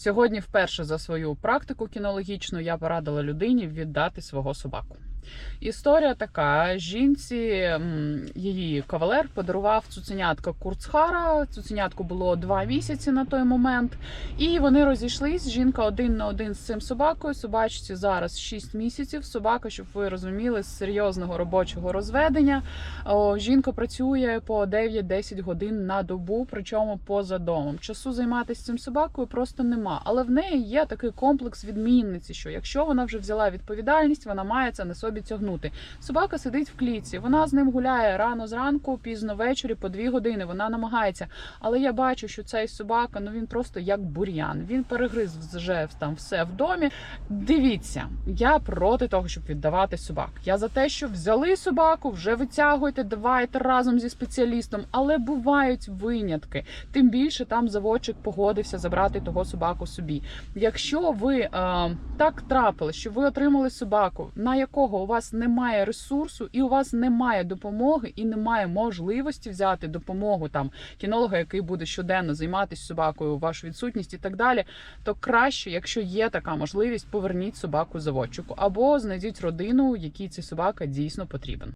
Сьогодні, вперше за свою практику кінологічну, я порадила людині віддати свого собаку. Історія така: жінці її кавалер подарував цуценятка Курцхара. Цуценятку було два місяці на той момент, і вони розійшлись. Жінка один на один з цим собакою. Собачці зараз 6 місяців. Собака, щоб ви розуміли, з серйозного робочого розведення. Жінка працює по 9-10 годин на добу, причому поза домом. Часу займатися цим собакою просто нема. Але в неї є такий комплекс відмінниці, що якщо вона вже взяла відповідальність, вона має це на собі тягнути. Собака сидить в клітці, вона з ним гуляє рано зранку, пізно ввечері, по дві години. Вона намагається. Але я бачу, що цей собака, ну він просто як бур'ян. Він перегриз вже там все в домі. Дивіться, я проти того, щоб віддавати собак. Я за те, що взяли собаку, вже витягуйте, давайте разом зі спеціалістом. Але бувають винятки. Тим більше там заводчик погодився забрати того собаку собі. Якщо ви е, так трапили, що ви отримали собаку, на якого у вас немає ресурсу, і у вас немає допомоги, і немає можливості взяти допомогу там кінолога, який буде щоденно займатися собакою, вашу відсутність і так далі, то краще, якщо є така можливість, поверніть собаку заводчику або знайдіть родину, якій ця собака дійсно потрібен.